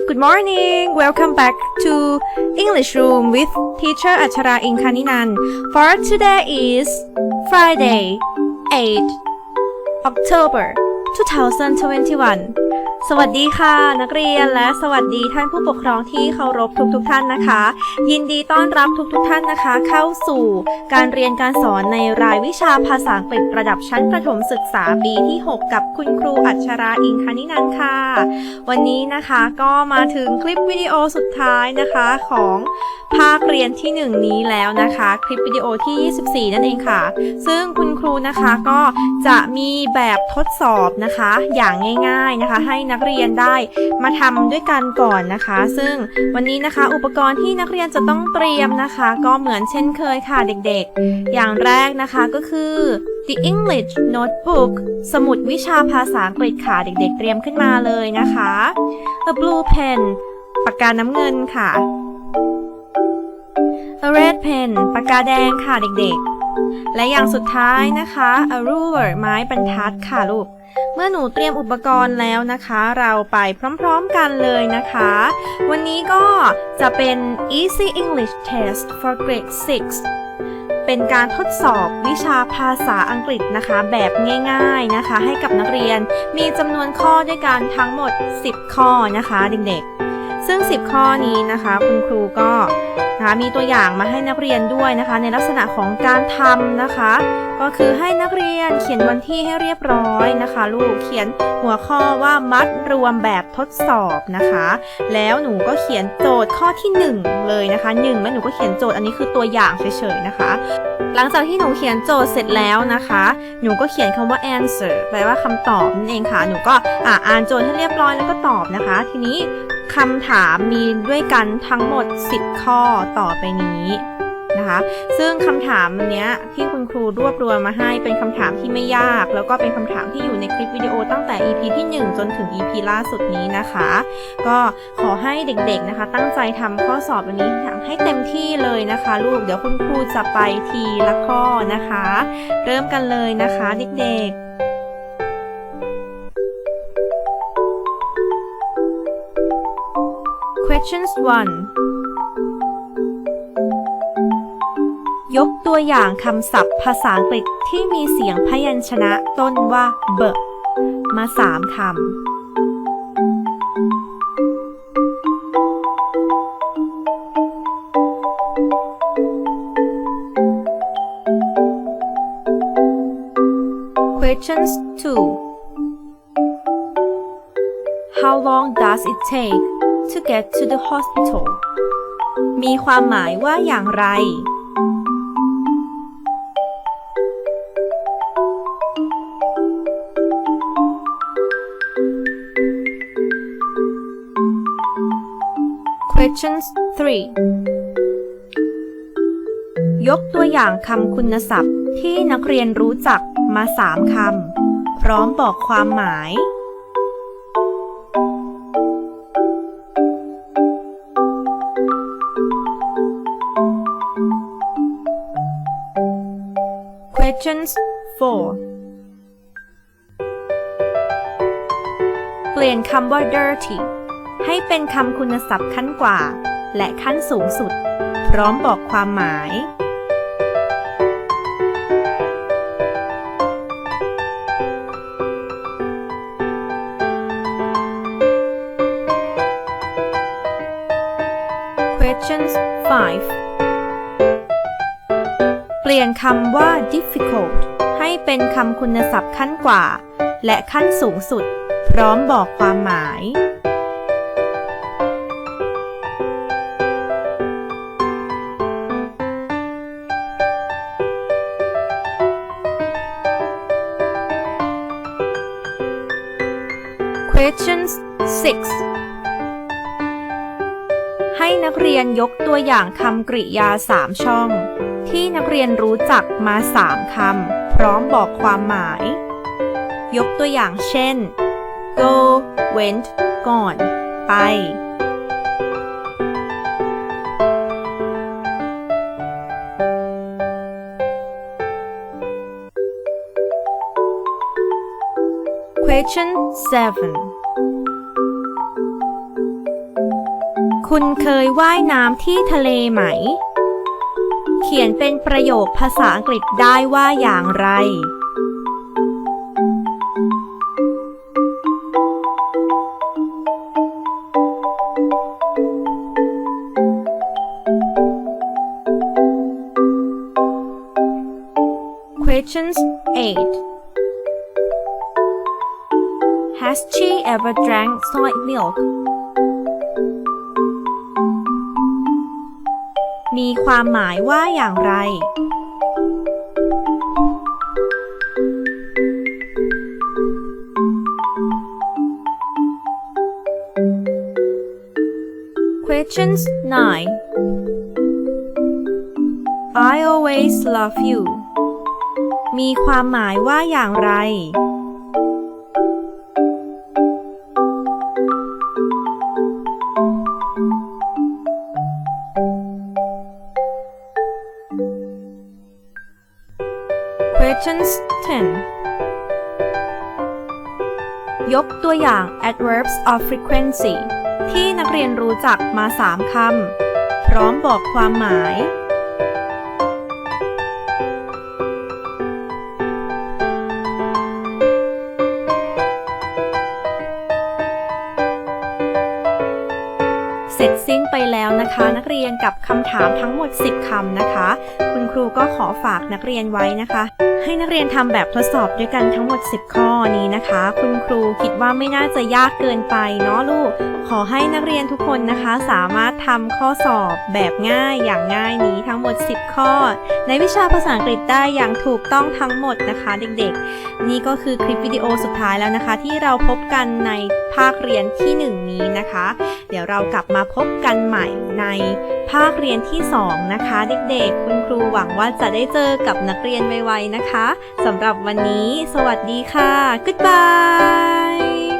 good morning. Welcome back to English Room with teacher Achara Inkaninan. For today is Friday, 8 October 2021 สวัสดีค่ะ นักเรียนและสวัสดีท่านผู้ปกครองที่เคารพทุกๆทท่านนะคะ ยินดีต้อนรับทุกๆทท่านนะคะ เข้าสู่การเรียนการสอนในรายวิชาภาษาอังกฤษระดับชั้นประถมศึกษาปีที่ 6 กับคุณครูอัชราอิงคณินันค่ะ วันนี้นะคะก็มาถึงคลิปวิดีโอสุดท้ายนะคะของ ภาคเรียนที่ 1 นี้แล้วนะคะ คลิปวิดีโอที่ 24 นั่นเองค่ะ ซึ่งคุณครูนะคะก็จะมีแบบทดสอบนะคะ อย่างง่าย ๆนะคะ ให้นักเรียนได้มาทำด้วยกันก่อนนะคะ ซึ่งวันนี้นะคะอุปกรณ์ที่นักเรียนจะต้องเตรียมนะคะ ก็เหมือนเช่นเคยค่ะเด็กๆ อย่างแรกนะคะก็คือ the English notebook สมุดวิชาภาษาอังกฤษค่ะเด็กๆ เตรียมขึ้นมาเลยนะคะ a blue pen ปากกาน้ำเงินค่ะ a red pen ปากกาแดงค่ะเด็กๆ และอย่างสุดท้ายนะคะ a ruler ไม้บรรทัดค่ะลูก เมื่อหนูเตรียมอุปกรณ์แล้วนะคะ เราไปพร้อมๆกันเลยนะคะ วันนี้ก็จะเป็น easy English test for grade 6เป็นการทดสอบวิชาภาษาอังกฤษนะคะ แบบง่าย ๆนะคะ ให้กับนักเรียนมีจำนวนข้อด้วยกันทั้งหมด 10 ข้อนะคะเด็กๆ ซึ่ง 10 ข้อนี้นะคะ คุณครูก็นะคะมีตัวอย่างมาให้นักเรียนด้วยนะคะ ในลักษณะของการทำนะคะ ก็คือให้นักเรียนเขียนวันที่ให้เรียบร้อยนะคะ ลูกเขียนหัวข้อว่ามัดรวมแบบทดสอบนะคะ แล้วหนูก็เขียนโจทย์ข้อที่ 1 เลยนะคะ 1 แล้วหนูก็เขียนโจทย์อันนี้คือตัวอย่างเฉยๆนะคะ หลังจากที่หนูเขียนโจทย์เสร็จแล้วนะคะ หนูก็เขียนคำว่า answer แปลว่าคำตอบนั่นเองค่ะ หนูก็อ่านโจทย์ให้เรียบร้อยแล้วก็ตอบนะคะ ทีนี้ คำถามมีด้วยกันทั้งหมด 10 ข้อต่อไปนี้นะคะ ซึ่งคำถามนเนี้ยที่คุณครูรวบรวมมาให้เป็นคำถามที่ไม่ยาก แล้วก็เป็นคำถามที่อยู่ในคลิปวิดีโอตั้งแต่ EP ที่ 1 จนถึง EP ล่าสุดนี้นะคะ ก็ขอให้เด็กๆนะคะ ตั้งใจทำข้อสอบวันนี้ให้เต็มที่เลยนะคะ ลูกเดี๋ยวคุณครูจะไปทีละข้อนะคะ เริ่มกันเลยนะคะเด็กๆ Questions 1 ยกตัวอย่างคำศัพท์ภาษาอังกฤษที่มีเสียงพยัญชนะต้นว่าเบมาสามคำ Questions 2 How long does it take to get to the hospital มีความหมายว่าอย่างไร Questions 3 ยกตัวอย่างคำคุณศัพท์ที่นักเรียนรู้จักมาสามคำ พร้อมบอกความหมาย Questions 4 เปลี่ยนคำว่า dirty ให้เป็นคำคุณศัพท์ขั้นกว่า และขั้นสูงสุด พร้อมบอกความหมาย Questions 5 ลี่ยนคำว่า difficult ให้เป็นคำคุณศัพท์ขั้นกว่า และขั้นสูงสุด พร้อมบอกความหมาย Questions 6 ให้นักเรียนยกตัวอย่างคำกริยา 3 ช่อง ที่นักเรียนรู้จักมา3คำพร้อมบอกความหมาย ยกตัวอย่างเช่น go went gone ไป Question 7 คุณเคยว่ายน้ำที่ทะเลไหม เขียนเป็นประโยคภาษาอังกฤษได้ว่าอย่างไร Questions 8 Has she ever drank soy milk? มีความหมายว่าอย่างไร Questions 9 I always love you มีความหมายว่าอย่างไร Questions 10 ยกตัวอย่าง adverbs of frequency ที่นักเรียนรู้จักมา 3 คำ พร้อมบอกความหมาย เสร็จสิ้นไปแล้วนะคะ นักเรียนกับคำถามทั้งหมด 10คำนะคะ คุณครูก็ขอฝากนักเรียนไว้นะคะให้นักเรียนทำแบบทดสอบด้วยกันทั้งหมด 10 ข้อนี้นะคะ คุณครูคิดว่าไม่น่าจะยากเกินไปเนาะลูก ขอให้นักเรียนทุกคนนะคะ สามารถทำข้อสอบแบบง่ายอย่างง่ายนี้ทั้งหมด 10 ข้อ ในวิชาภาษาอังกฤษได้อย่างถูกต้องทั้งหมดนะคะ เด็กๆ นี่ก็คือคลิปวิดีโอสุดท้ายแล้วนะคะ ที่เราพบกันในภาคเรียนที่ 1 นี้นะคะ เดี๋ยวเรากลับมาพบกันใหม่ใน ภาคเรียนที่ 2 นะคะ เด็กๆ คุณครูหวังว่าจะได้เจอกับนักเรียนไวๆนะคะสำหรับวันนี้ สวัสดีค่ะ goodbye